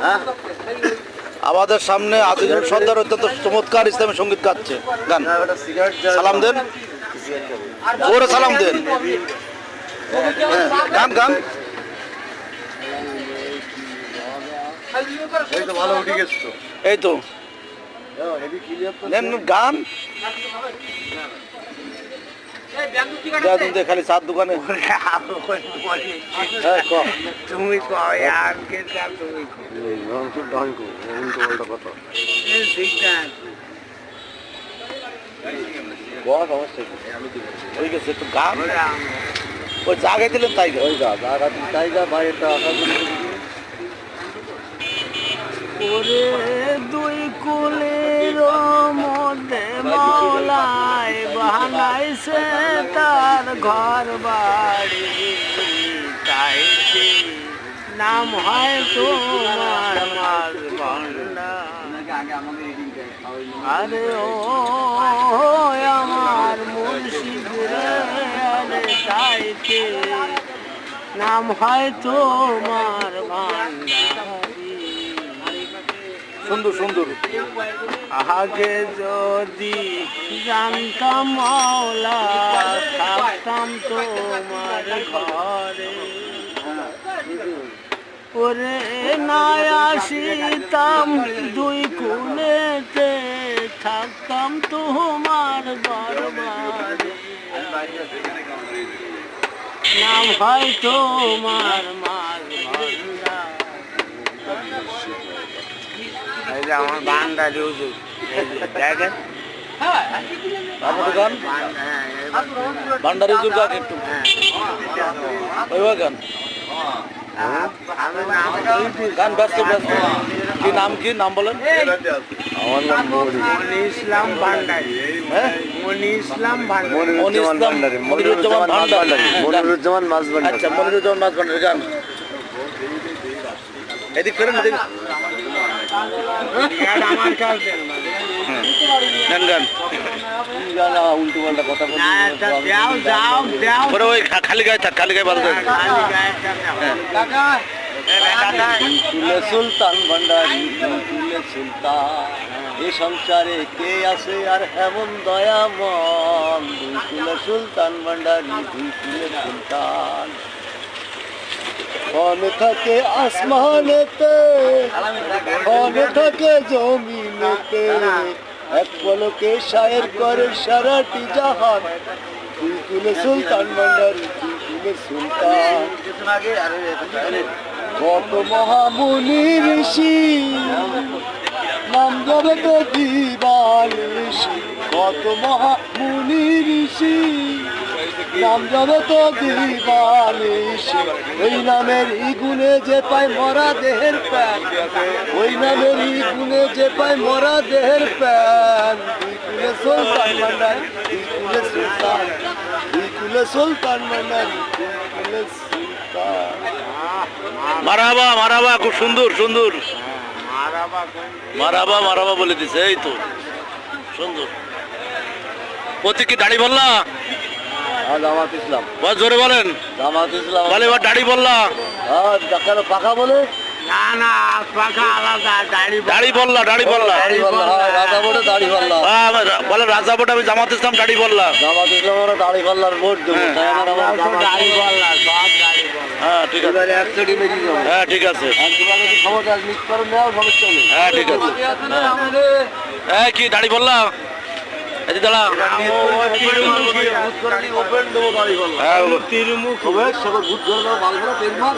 হ্যাঁ? আমাদের সামনে আজিজুল সর্দার অত্যন্ত চমৎকার ইসলামী সংগীত গাচ্ছে। গান। সালাম দেন। জোরে সালাম দেন। হ্যাঁ, গান গান। এই তো গান। খালি চার দোকানে। হ্যাঁ, তুমি ওই জায়গায় দিলেন তাই। ওই বাইরেটা আকাশ ওরে দুই কুলের তার ঘর বাড়ি তাইতে নাম হয় তোমার মার আরে ও, আমার মুর্শিদ রে তাইতে নাম হয় তোমার ভান্ডারি সুন্দর সুন্দর। আগে যদি জানতাম থাকতাম তোমার ঘরে। ওরে না দুই কুলেতে থাকতাম তোমার দরবারে। নাম হয় তোমার মার এই যে আমার বান্দারি হুজুর। দেখেন? তারপরে গান ভান্ডারি দুর্গা একটু। গান গান ব্যস্ত ব্যস্ত। কি নাম কি নাম বলেন? আমার নাম মনি মনি ইসলাম ভান্ডারি। হ্যাঁ? মনি ইসলাম ভান্ডারি। মনিরুজ্জামান ইসলাম, মনিরুজ্জামান মাছ ভান্ডারি। মনিরুজ্জামান মাছ ভান্ডারি আচ্ছা মনিরুজ্জামান নাচ ভান্ডারি গান। এদিক ফেরেন খালি গায়ে থাক, খালি গায়ে। তুলে সুলতান ভান্ডারি সুলতান। এ সংসারে কে আছে আর হেমন দয়ামন? দুই তুলে সুলতান ভান্ডারি, দুই সুলতান। কন থাকে আসমানেতে, কন থাকে জমিনেতে। এক পলকে শায়ের করে সারাটি জাহান তুলে সুলতান দুই তুলে সুলতান। কত মহামুনি ঋষি, নাম যাবে তো দিবান ঋষি। কত মহামুনি ঋষি নাম যাবে তো ওই নামের ইগুনে যে পায় মরা দেহের প্যান ওই নামের ইগুনে যে পায় মরা দেহের প্যান সুলতান সুলতান। সুলতান সুলতান। মারাবা মারাবা খুব সুন্দর সুন্দর। মারাবা মারাবা মারাবা বলে দিছে এই তো। সুন্দর। প্রতীক কি দাড়ি বললা? জামাত ইসলাম। বল জোরে বলেন। জামাত ইসলাম। বলে এবার দাড়ি বললা। কেন পাকা বলে? না না পাখা আলাদা দাড়ি দাড়ি বললা দাড়ি বললা। দাড়ি পাল্লা হ্যাঁ, রাজা বলে দাড়ি বলে রাজা আমি জামাত ইসলাম দাড়ি বললা। জামাত ইসলাম আমরা দাড়ি ভোট দেবো। হ্যাঁ। দাড়ি বললা সব দাড়ি হ্যাঁ ঠিক আছে। হ্যাঁ ঠিক আছে। আর তোমার কাছে খবর মিস করে নেওয়া সমস্যা নেই। হ্যাঁ ঠিক আছে। হ্যাঁ। কি দাড়ি বললা? তিরমুখ হবে সবার ভূত ঘর দেবো বাল ভরা তেল মার